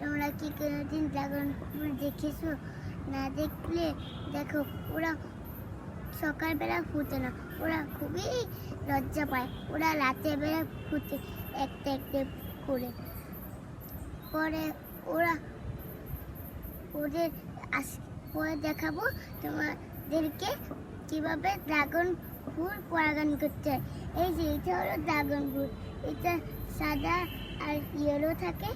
তোমরা কি কোনোদিন ড্রাগন ফুল দেখেছ? না দেখলে, দেখো, ওরা সকালবেলা ফুটে না। ওরা খুবই লজ্জা পায়। ওরা রাতের বেলা ফুটে একটা একটা করে। পরে ওরা ওদের আস পরে দেখাবো তোমাদেরকে কীভাবে ড্রাগন ফুল পরাগান করতে হয়? এই যে, এটা হলো ড্রাগন ফুল। এটা সাদা আর ইয়েলো থাকে।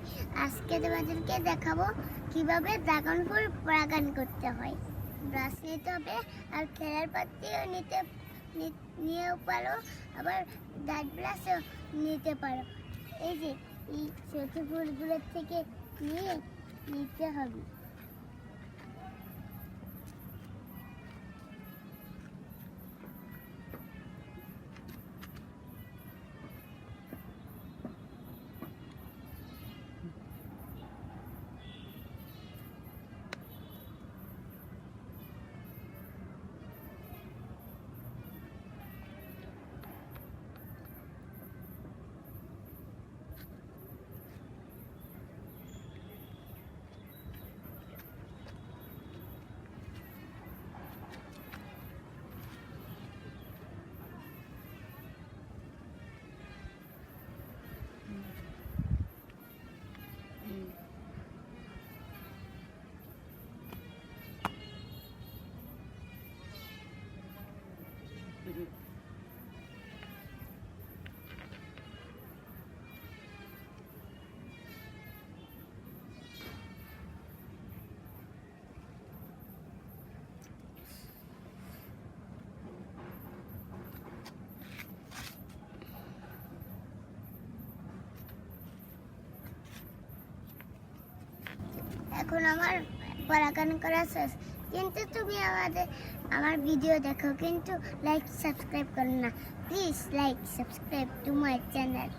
আজকে তোমাদেরকে দেখাবো কীভাবে ড্রাগন ফুল পরাগান করতে হয়। ব্রাশ নিতে হবে আর খেলার পাতিও নিতে নিয়েও পারো। আবার ডাট ব্রাশও নিতে পারো। এই যে, এই ছোট ফুলগুলোর থেকে নিয়ে নিতে হবে। এখন আমার পরাগান করা শেষ। কিন্তু তুমি আমাদের, আমার ভিডিও দেখো, কিন্তু লাইক সাবস্ক্রাইব করো না। Please like subscribe to my channel